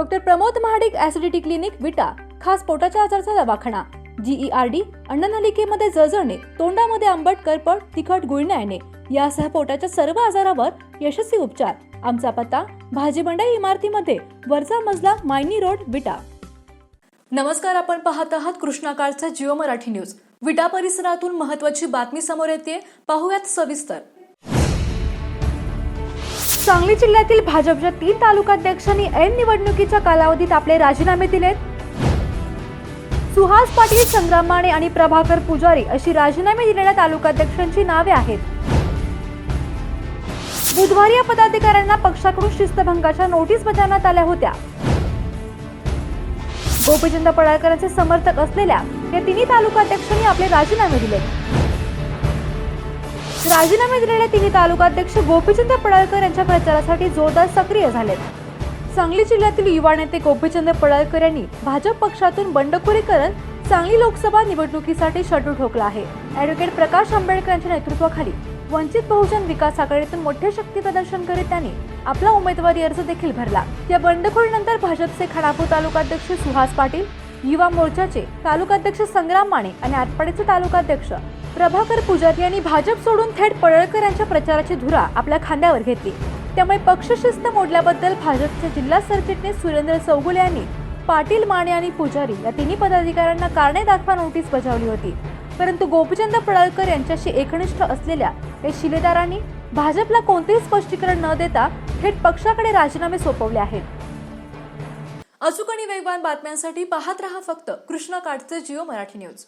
Doctor Pramod Mahadik acidity clinic Vita खास पोटाच्या आजाराचा दवाखाना. जीईआरडी अन्ननलिकेमध्ये जळजळणे तोंडामध्ये आंबट करपट तिखट गुळण्या येणे यासह पोटाच्या सर्व आजारावर यशस्वी उपचार. आमचा पत्ता भाजीमंडई इमारतीमध्ये वरचा मजला मायनी रोड विटा. नमस्कार आपण पाहत आहात कृष्णाकाळचा जिओ मराठी न्यूज. विटा परिसरातून महत्वाची बातमी समोर येते पाहूयात सविस्तर. सांगली जिल्ह्यातील भाजपच्या तीन तालुकाध्यक्षांनी ऐन निवडणुकीच्या कालावधीत आपले राजीनामे दिलेत. सुहास पाटील संग्राम माने आणि प्रभाकर पुजारी अशी राजीनामे दिलेल्या तालुकाध्यक्षांची नावे आहेत. बुधवारी या पदाधिकाऱ्यांना पक्षाकडून शिस्तभंगाच्या नोटीस बजावण्यात आल्या होत्या. गोपीचंद पडाळकरांचे समर्थक असलेल्या या तिन्ही तालुकाध्यक्षांनी आपले राजीनामे दिले राजीनामे दिलेले तिन्ही तालुकाध्यक्ष गोपीचंद पडळकर यांच्या प्रचारासाठी जोरदार सक्रिय झालेत. सांगली जिल्ह्यातील युवा नेते गोपीचंद पडळकर यांनी भाजप पक्षातून बंडखोरी करत सांगली लोकसभा निवडणुकीसाठी शटू ठोकला आहे. ऍडव्होकेट प्रकाश आंबेडकर यांच्या नेतृत्वाखाली वंचित बहुजन विकास आघाडीतून मोठे शक्ती प्रदर्शन करीत त्यांनी आपला उमेदवारी अर्ज देखील भरला. या बंडखोरीनंतर भाजपचे खानापूर तालुकाध्यक्ष सुहास पाटील युवा मोर्चाचे तालुकाध्यक्ष संग्राम माने आणि आटपाडीचे तालुकाध्यक्ष प्रभाकर पुजारी यांनी भाजप सोडून थेट पडळकर यांच्या प्रचाराची धुरा आपल्या खांद्यावर घेतली. त्यामुळे पक्षशिस्त मोडल्याबद्दल भाजपचे जिल्हा सरचिटणीस सुरेंद्र चौगुले यांनी पाटील माने आणि पुजारी या तिन्ही पदाधिकाऱ्यांना कारणे दाखवा नोटीस बजावली होती. परंतु गोपचंद पडळकर यांच्याशी एकनिष्ठ असलेल्या या शिलेदारांनी भाजपला कोणतेही स्पष्टीकरण न देता थेट पक्षाकडे राजीनामे सोपवले आहेत. अचूक आणि वेगवान बातम्यांसाठी पाहत रहा फक्त कृष्णा काठचे जिओ मराठी न्यूज.